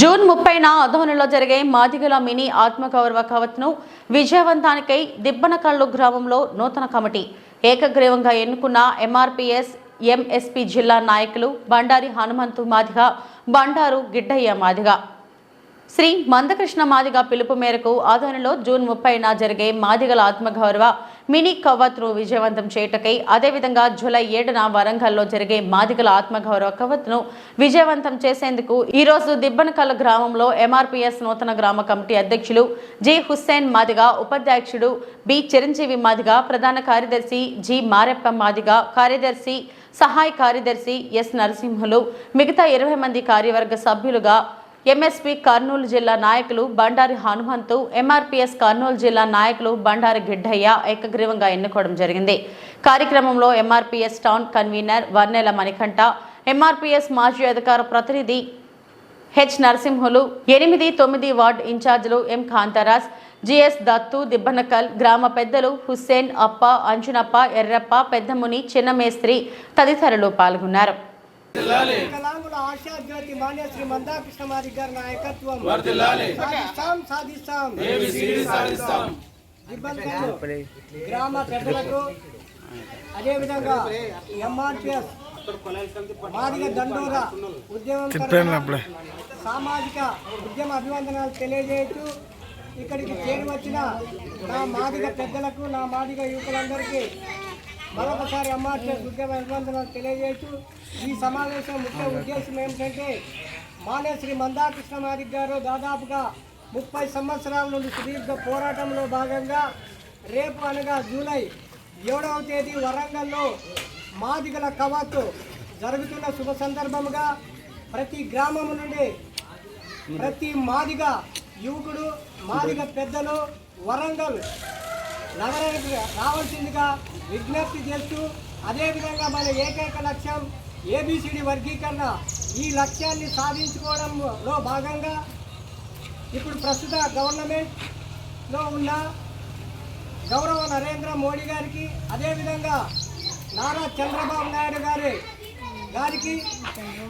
June ముప్పైన అధోనిలో జరిగే మాదిగల మినీ ఆత్మగౌరవ కవత్ను విజయవంతానికై దిబ్బనకల్లు గ్రామంలో నూతన కమిటీ ఏకగ్రీవంగా ఎన్నుకున్న ఎంఆర్పిఎస్ ఎంఎస్పీ జిల్లా నాయకులు బండారి హనుమంతు మాదిగ బండారు గిడ్డయ్య మాదిగ. శ్రీ మందకృష్ణ మాదిగ పిలుపు మేరకు ఆదోనిలో జూన్ ముప్పైన జరిగే మాదిగల ఆత్మగౌరవ మినీ కవత్ను విజయవంతం చేయటకై అదేవిధంగా జూలై ఏడున వరంగల్లో జరిగే మాదిగల ఆత్మగౌరవ కవత్ను విజయవంతం చేసేందుకు ఈరోజు దిబ్బనకల్ గ్రామంలో ఎంఆర్పీఎస్ నూతన గ్రామ కమిటీ అధ్యక్షులు జి హుస్సేన్ మాదిగ ఉపాధ్యక్షుడు బి చిరంజీవి మాదిగ ప్రధాన కార్యదర్శి జి మారెప్ప మాదిగ కార్యదర్శి సహాయ కార్యదర్శి ఎస్ నరసింహులు మిగతా ఇరవై మంది కార్యవర్గ సభ్యులుగా ఎంఎస్పీ కర్నూలు జిల్లా నాయకులు బండారి హనుమంతు ఎంఆర్పీఎస్ కర్నూలు జిల్లా నాయకులు బండారి గిడ్డయ్య ఏకగ్రీవంగా ఎన్నుకోవడం జరిగింది. కార్యక్రమంలో MRPS town convener Varnela Manikanta MRPS మాజీ అధికార ప్రతినిధి హెచ్ నరసింహులు ఎనిమిది తొమ్మిది వార్డు ఇన్ఛార్జీలు ఎం కాంతారాజ్ జిఎస్ దత్తు దిబ్బనకల్ గ్రామ పెద్దలు హుస్సేన్ అప్ప అంజునప్ప ఎర్రప్ప పెద్దముని చిన్నమేస్త్రి తదితరులు పాల్గొన్నారు. వికలాంగుల ఆశా జ్యోతి మాన్య శ్రీ మందాకృష్ణమారి గారి నాయకత్వం. సాధిస్తాం సాధిస్తాం. గ్రామ పెద్దలకు అదేవిధంగా ఎంఆర్పిఎస్ మాదిగ దండోరా ఉద్యమం సామాజిక ఉద్యమ అభివందనాలు తెలియజేయచ్చు. ఇక్కడికి చేరి వచ్చిన నా మాదిగ పెద్దలకు నా మాదిగ యువకులందరికీ మరొకసారి ఎంఆర్టీఎస్ ఉద్యమ అభివందనాలు తెలియజేయచ్చు ఈ సమావేశం ముఖ్య ఉద్దేశం ఏమిటంటే మానే శ్రీ మందాకృష్ణ మాదిక్ గారు దాదాపుగా ముప్పై సంవత్సరాల నుండి సుదీర్ఘ పోరాటంలో భాగంగా రేపు అనగా జూలై ఏడవ తేదీ వరంగల్లో మాదిగల కవాతు జరుగుతున్న శుభ సందర్భముగా ప్రతి గ్రామం నుండి ప్రతి మాదిగ యువకుడు మాదిగ పెద్దలు వరంగల్ నగరానికి రావాల్సిందిగా విజ్ఞప్తి చేస్తూ అదేవిధంగా మన ఏకైక లక్ష్యం ఏబిసిడి వర్గీకరణ. ఈ లక్ష్యాన్ని సాధించుకోవడంలో భాగంగా ఇప్పుడు ప్రస్తుత గవర్నమెంట్లో ఉన్న గౌరవ నరేంద్ర మోడీ గారికి అదేవిధంగా నారా చంద్రబాబు నాయుడు గారి గారికి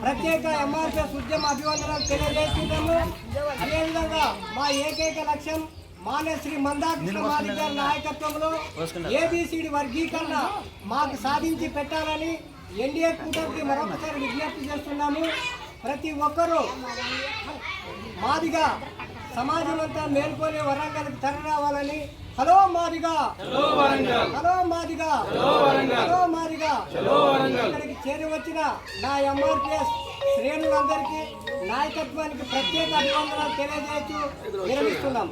ప్రత్యేక ఎంఆర్ఎస్ ఉద్యమ అభివందనాలు తెలియజేస్తున్నాము. అదేవిధంగా మా ఏకైక లక్ష్యం మానే శ్రీ మందాకృష్ణ మాదిక్ గారి నాయకత్వంలో ఏబిసిడి వర్గీకరణ మాకు సాధించి పెట్టాలని ఎన్డీఏ కూటమికి మరొకసారి విజ్ఞప్తి చేస్తున్నాము. ప్రతి ఒక్కరూ మాదిగా సమాజం అంతా మేల్కొని వరంగల్కి తరలి రావాలని. Hello Madiga. Hello Madiga. Hello Madiga. ఇక్కడికి చేరి వచ్చిన నా ఎంఆర్పిఎస్ శ్రేణులందరికీ నాయకత్వానికి ప్రత్యేక అభివందనాలు తెలియజేస్తూ విరమిస్తున్నాం.